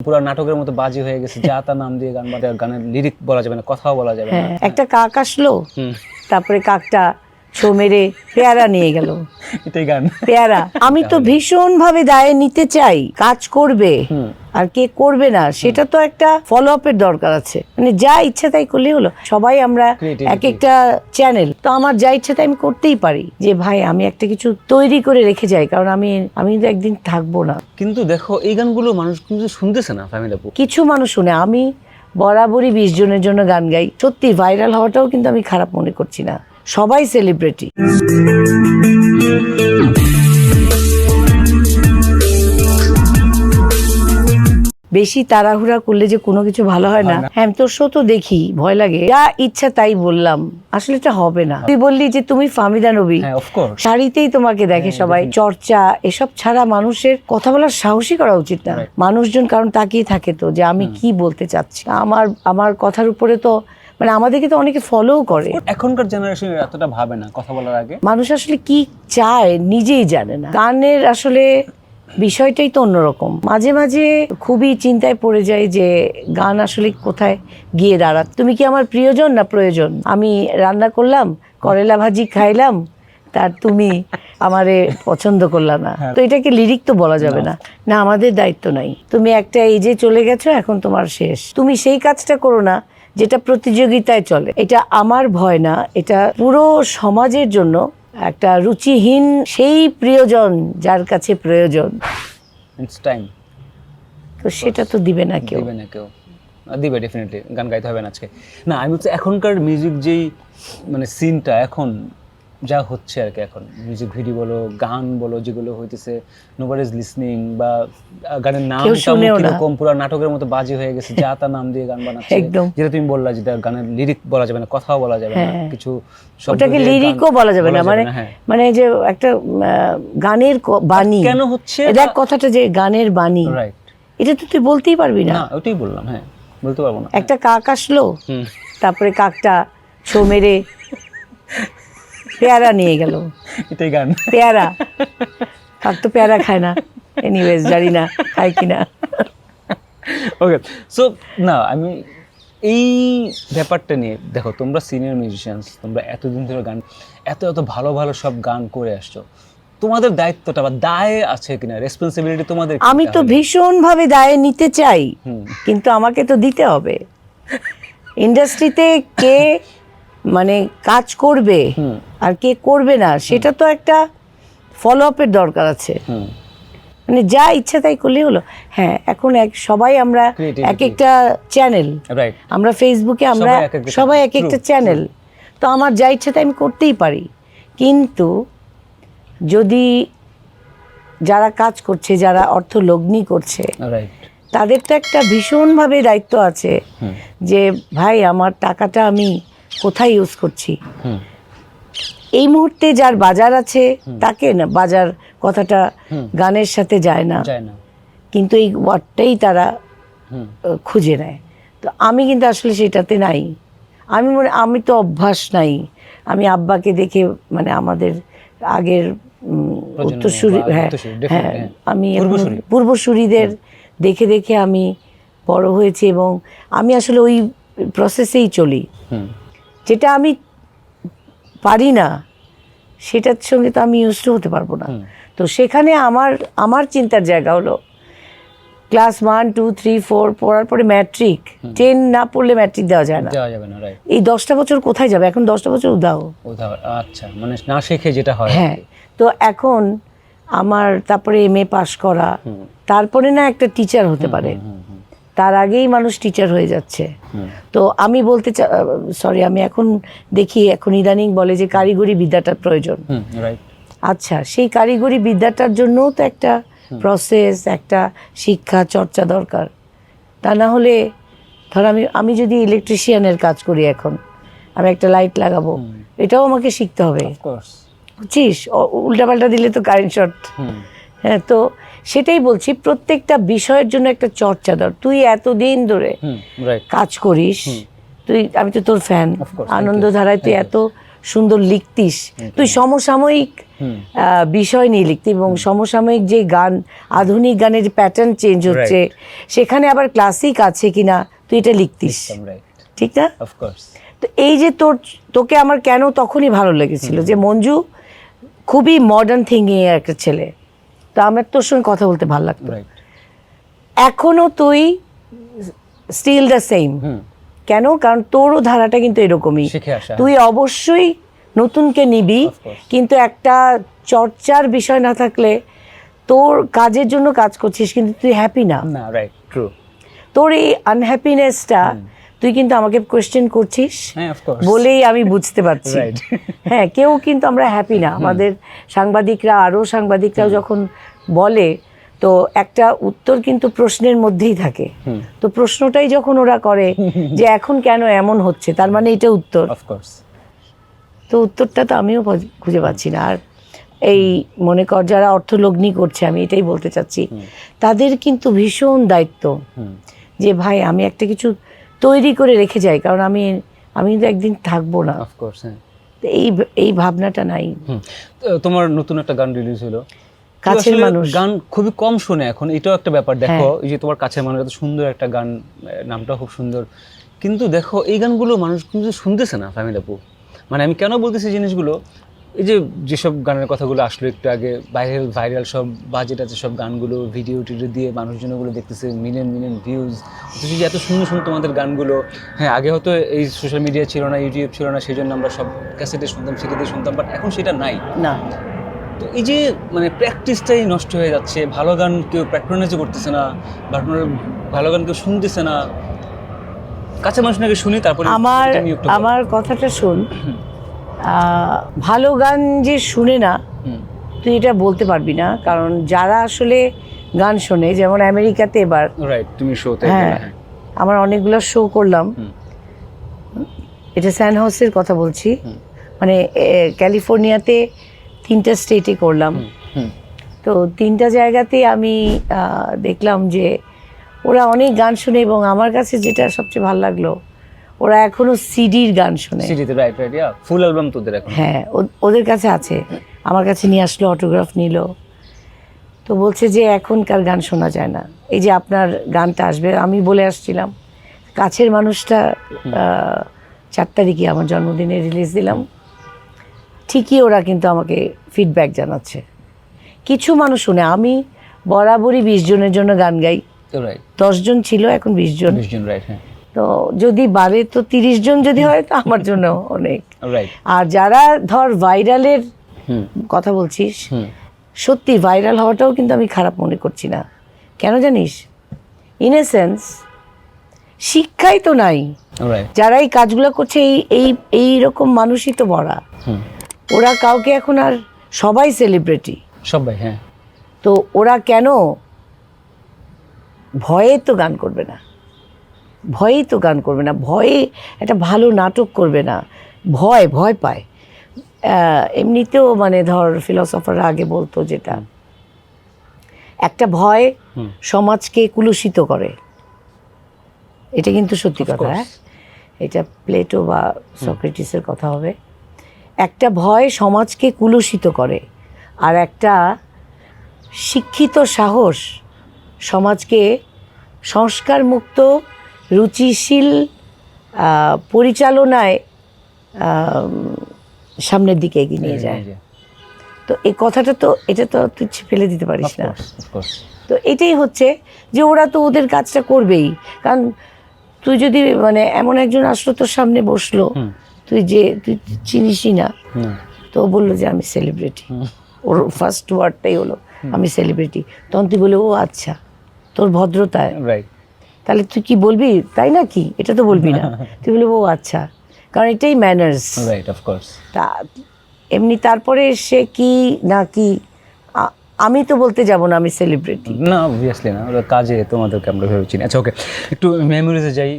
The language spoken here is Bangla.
পুরো নাটকের মতো বাজি হয়ে গেছে যা তা নাম দিয়ে গান বাজে গানের লিরিক বলা যাবে না কথাও বলা যাবে না। হ্যাঁ একটা কাক আসলো তারপরে কাকটা ছো মেরে পেয়ারা নিয়ে গেল। এটাই গান। পেয়ারা। আমি তো ভীষণ ভাবে দায়ে নিতে চাই কাজ করবে। আর কে করবে না সেটা তো একটা ফলো আপের দরকার আছে। মানে যা ইচ্ছা তাই করলেই হলো। সবাই আমরা এক একটা চ্যানেল তো আমার যা ইচ্ছা তাই আমি করতেই পারি। যে ভাই আমি একটা কিছু তৈরি করে রেখে যাই কারণ আমি আমি তো একদিন থাকব না। কিন্তু দেখো এই গানগুলো মানুষ কিন্তু শুনতেছে না ফ্যামিলি কিছু মানুষ শুনে। আমি বরাবরই বিশ জনের জন্য গান গাই। সত্যি ভাইরাল হওয়াটাও কিন্তু আমি খারাপ মনে করছি না। সবাই সেলিব্রিটি বেশি তাড়াহুড়া করলে যে কোনো কিছু ভালো হয় না। হ্যাঁ তোর শো তো দেখি ভয় লাগে। যা ইচ্ছা তাই বললাম। আসলে এটা হবে না। তুই বললি যে তুমি ফামিদা নবী। হ্যাঁ শাড়িতেই তোমাকে দেখে সবাই। চর্চা এসব ছাড়া মানুষের কথা বলার সাহসী করা উচিত না। মানুষজন কারণ তাকিয়ে থাকে তো যে আমি কি বলতে চাচ্ছি। আমার আমার কথার উপরে তো মানে আমাদেরকে তো অনেকে ফলোও করে। এখনকার জেনারেশন এতটা ভাবে না কথা বলার আগে। মানুষ আসলে কি চায় নিজেই জানে না। গানের আসলে বিষয়টাই তো অন্যরকম। মাঝে মাঝে খুবই চিন্তায় পড়ে যায় যে গান আসলে কোথায় গিয়ে দাঁড়াত। তুমি কি আমার প্রিয়জন না প্রয়োজন? আমি রান্না করলাম করেলা ভাজি খাইলাম তার তুমি আমারে পছন্দ করলা না। তো এটাকে লিরিক তো বলা যাবে না। না আমাদের দায়িত্ব নাই। তুমি একটা এই যে চলে গেছো এখন তোমার শেষ। তুমি সেই কাজটা করো না যেটা প্রতিযোগিতায় চলে। এটা আমার ভয় না এটা পুরো সমাজের জন্য একটা রুচিহীন সেই প্রিয়জন যার কাছে প্রয়োজন। টাইম তো সেটা তো দিবে না কেউ। দিবে না কেউ। দিবে ডেফিনেটলি গান গাইতে হবে না আজকে। না আমি বলছি এখনকার মিউজিক যেই মানে সিনটা এখন যা হচ্ছে আর কি এখন। মিউজিক ভিডিও বলো গান বলো যেগুলো হইতেছে নোবার ইজ লিসনিং বা গানের নাম। কীরকম পুরো নাটকের মতো বাজে হয়ে গেছে যা তা নাম দিয়ে গান বানাচ্ছে। একদম। যেটা তুমি বললা যেটা গানের লিরিক বলা যাবে না কথাও বলা যাবে না হ্যাঁ। কিছু ওটাকে লিরিকও বলা যাবে না মানে হ্যাঁ। মানে যে একটা গানের বাণী। কেন হচ্ছে এ দেখ কথাটা যে গানের বাণী। রাইট এটা তো তুই বলতেই পারবি না। না ওটাই বললাম হ্যাঁ বলতে পারব না। একটা কাক আসলো তারপরে কাকটা ছো মেরে পেয়ারা নিয়ে গেল। এটাই গান। পেয়ারা। কাক তো পেয়ারা খায় না। এনিওয়েজ জানি না খায় কিনা ওকে সো না আমি এই ব্যাপারটা নিয়ে দেখো তোমরা সিনিয়র মিউজিশিয়ানস তোমরা এতদিন ধরে গান এত এত ভালো ভালো সব গান করে আসছো। তোমাদের দায়িত্বটা বা দায় আছে কিনা? রেসপন্সিবিলিটি তোমাদের আমি তো তাহলে? ভীষণ ভাবে দায়ে নিতে চাই কিন্তু আমাকে তো দিতে হবে। ইন্ডাস্ট্রিতে কে মানে কাজ করবে? আর কে করবে না সেটা তো একটা ফলো আপের দরকার আছে। মানে যা ইচ্ছা তাই করলেই হলো। হ্যাঁ এখন এক সবাই আমরা এক একটা চ্যানেল আমরা ফেসবুকে আমরা সবাই এক একটা চ্যানেল তো আমার যা ইচ্ছা তাই আমি করতেই পারি। কিন্তু যদি যারা কাজ করছে যারা অর্থ লগ্নি করছে তাদের তো একটা ভীষণভাবে দায়িত্ব আছে যে ভাই আমার টাকাটা আমি কোথায় ইউজ করছি? হুম। এই মুহূর্তে যার বাজার আছে তাকে না বাজার কথাটা গানের সাথে যায় না। কিন্তু এই ওয়ার্ডটাই তারা খুঁজে নেয়। তো আমি কিন্তু আসলে সেটাতে নাই। আমি মনে আমি তো অভ্যাস নাই। আমি আব্বাকে দেখে মানে আমাদের আগের উত্তরসূরি হ্যাঁ হ্যাঁ হ্যাঁ। আমি পূর্বসূরিদের দেখে দেখে আমি বড় হয়েছি এবং আমি আসলে ওই প্রসেসেই চলি। যেটা আমি পারি না সেটার সঙ্গে তো আমি ইউজ হতে পারব না। তো সেখানে আমার আমার চিন্তার জায়গা হলো class one two three four পড়ার পরে ম্যাট্রিক টেন না পড়লে ম্যাট্রিক দেওয়া যায় না। যাওয়া যাবে না রাইট এই দশটা বছর কোথায় যাবে? এখন দশটা বছর উদাও আচ্ছা মানে না শেখে যেটা হয় হ্যাঁ তো এখন আমার তারপরে এম এ পাশ করা তারপরে না একটা টিচার হতে পারে। তার আগেই মানুষ টিচার হয়ে যাচ্ছে। তো আমি বলতে সরি আমি এখন দেখি এখন ইদানিং বলে যে কারিগরি বিদ্যাটার প্রয়োজন। আচ্ছা সেই কারিগরি বিদ্যাটার জন্যও তো একটা প্রসেস একটা শিক্ষা চর্চা দরকার। তা না হলে ধর আমি আমি যদি ইলেকট্রিশিয়ানের কাজ করি এখন আমি একটা লাইট লাগাবো এটাও আমাকে শিখতে হবে। বুঝছিস? উল্টাপাল্টা দিলে তো কারেন্ট শর্ট হ্যাঁ তো সেটাই বলছি প্রত্যেকটা বিষয়ের জন্য একটা চর্চা দর তুই এতদিন ধরে কাজ করিস তুই আমি তো তোর ফ্যান. আনন্দধারায় তুই এত সুন্দর লিখতিস। তুই সমসাময়িক বিষয় নিয়ে লিখতি এবং সমসাময়িক যে গান আধুনিক গানের প্যাটার্ন চেঞ্জ হচ্ছে সেখানে আবার ক্লাসিক আছে কিনা তুই এটা লিখতিস। ঠিক না? তো এই যে তোর তোকে আমার কেন তখনই ভালো লেগেছিল যে মঞ্জু খুবই মডার্ন থিঙ্কিং একটা ছেলে। তো আমার তোর সঙ্গে কথা বলতে ভালো লাগতো। এখনও তুই স্টিল দ্য সেম কেন? কারণ তোরও ধারাটা কিন্তু এরকমই। তুই অবশ্যই নতুনকে নিবি কিন্তু একটা চর্চার বিষয় না থাকলে তোর কাজের জন্য কাজ করছিস কিন্তু তুই হ্যাপি না। না রাইট ট্রু তোর এই আনহ্যাপিনেসটা তুই কিন্তু আমাকে কোয়েশ্চেন করছিস হ্যাঁ বলেই আমি বুঝতে পারছি. হ্যাঁ কেউ কিন্তু আমরা হ্যাপি না। আমাদের সাংবাদিকরা আরও সাংবাদিকরাও যখন বলে তো একটা উত্তর কিন্তু প্রশ্নের মধ্যেই থাকে। তো প্রশ্নটাই যখন ওরা করে যে এখন কেন এমন হচ্ছে তার মানে এটা উত্তর। তো উত্তরটা তো আমিও খুঁজে পাচ্ছি না। আর এই মনে কর যারা অর্থলগ্নি করছে আমি এটাই বলতে চাচ্ছি তাদের কিন্তু ভীষণ দায়িত্ব যে ভাই আমি একটা কিছু তৈরি করে রেখে যাই কারণ আমি আমি তো একদিন থাকব না। অফকোর্স হ্যাঁ। এই এই ভাবনাটা নাই। তোমার নতুন একটা গান রিলিজ হলো। কাছের মানুষ। হ্যাঁ। গান খুবই কম শোনে এখন এটাও একটা ব্যাপার। দেখো এই যে তোমার কাছের মানুষ এত সুন্দর একটা গান আহ, নামটাও খুব সুন্দর। কিন্তু দেখো এই গানগুলো মানুষ কিন্তু শুনতেছে না ফ্যামিলি আপু। মানে আমি কেন বলতেছি জিনিসগুলো? এই যে যেসব গানের কথাগুলো আসলো একটু আগে ভাইরাল ভাইরাল সব বাজেট আছে সব গানগুলো ভিডিও টিডিও দিয়ে মানুষজন ওগুলো দেখতেছে মিলিয়ন মিলিয়ন ভিউজ অথচ যে এত সুন্দর সুন্দর তোমাদের গানগুলো হ্যাঁ আগে হয়তো এই সোশ্যাল মিডিয়া ছিল না ইউটিউব ছিল না সেই জন্য আমরা সব ক্যাসেটে শুনতাম সিডিতে শুনতাম বাট এখন সেটা নাই। না। তো এই যে মানে প্র্যাকটিসটাই নষ্ট হয়ে যাচ্ছে ভালো গান কেউ প্র্যাকটিসও করতেছে না বা ভালো গান কেউ শুনতেছে না। কাছে মানুষ নাকি শুনি তারপরে আমার। আমার কথাটা শোন ভালো গান যে শুনে না তুই এটা বলতে পারবি না কারণ যারা আসলে গান শোনে যেমন আমেরিকাতে এবার রাইট তুমি শোতে হ্যাঁ আমার অনেকগুলো শো করলাম। এটা স্যান হাউসের কথা বলছি। মানে ক্যালিফোর্নিয়াতে তিনটা স্টেটে করলাম। তো তিনটা জায়গাতে আমি দেখলাম যে ওরা অনেক গান শুনে এবং আমার কাছে যেটা সবচেয়ে ভালো লাগল ওরা এখনও সিডির গান শুনে। সিডিতে right right yeah full album তোদের এখন। হ্যাঁ ওদের কাছে আছে। আমার কাছে নিয়ে আসলো অটোগ্রাফ নিল। তো বলছে যে এখনকার গান শোনা যায় না। এই যে আপনার গানটা আসবে আমি বলে আসছিলাম কাছের মানুষটা চার তারিখে আমার জন্মদিনে রিলিজ দিলাম। ঠিকই ওরা কিন্তু আমাকে ফিডব্যাক জানাচ্ছে। কিছু মানুষ শুনে আমি বরাবরই বিশ জনের জন্য গান গাই। দশজন ছিল এখন বিশ জন। বিশ জন রাইট হ্যাঁ। তো যদি বাড়ে তো তিরিশ জন যদি হয় তো আমার জন্য অনেক। আর যারা ধর ভাইরালের কথা বলছিস সত্যি ভাইরাল হওয়াটাও কিন্তু আমি খারাপ মনে করছি না। কেন জানিস? ইন এ সেন্স শিক্ষাই তো নাই। যারা এই কাজগুলো করছে এই এই এই রকম মানুষই তো বড়া। ওরা কাউকে এখন আর সবাই সেলিব্রিটি সবাই হ্যাঁ। তো ওরা কেন ভয়ে তো গান করবে না? ভয়েই তো গান করবে না ভয়ে একটা ভালো নাটক করবে না ভয় ভয় পায়। এমনিতেও মানে ধর ফিলসফাররা আগে বলতো যেটা একটা ভয় সমাজকে কুলুষিত করে। এটা কিন্তু সত্যি কথা হ্যাঁ? এটা প্লেটো বা সক্রেটিসের কথা হবে। একটা ভয় সমাজকে কুলুষিত করে আর একটা শিক্ষিত সাহস সমাজকে সংস্কার মুক্ত রুচিশীল পরিচালনায় সামনের দিকে এগিয়ে নিয়ে যায়। তো এই কথাটা তো এটা তো তুই ফেলে দিতে পারিস না। তো এটাই হচ্ছে যে ওরা তো ওদের কাজটা করবেই। কারণ তুই যদি মানে এমন একজন আসলো তোর সামনে বসল তুই যে তুই চিনিসই না। তো বলল যে আমি সেলিব্রিটি ওর ফার্স্ট ওয়ার্ডটাই হলো আমি সেলিব্রিটি তখন তুই বলে ও আচ্ছা তোর ভদ্রতায়। রাইট তাহলে তুই কি বলবি? তাই না কি এটা তো বলবি না। তুই বলবি ও আচ্ছা। কারণ এটাই ম্যানার্স রাইট অফকোর্স তা এমনি তারপরে সে কি না কি? আমি তো বলতে যাব না আমি সেলিব্রিটি না অবভিয়াসলি না। ওরা কাজে তোমাদেরকে আমরা ভেবেছি না। আচ্ছা ওকে একটু মেমোরিজে যাই।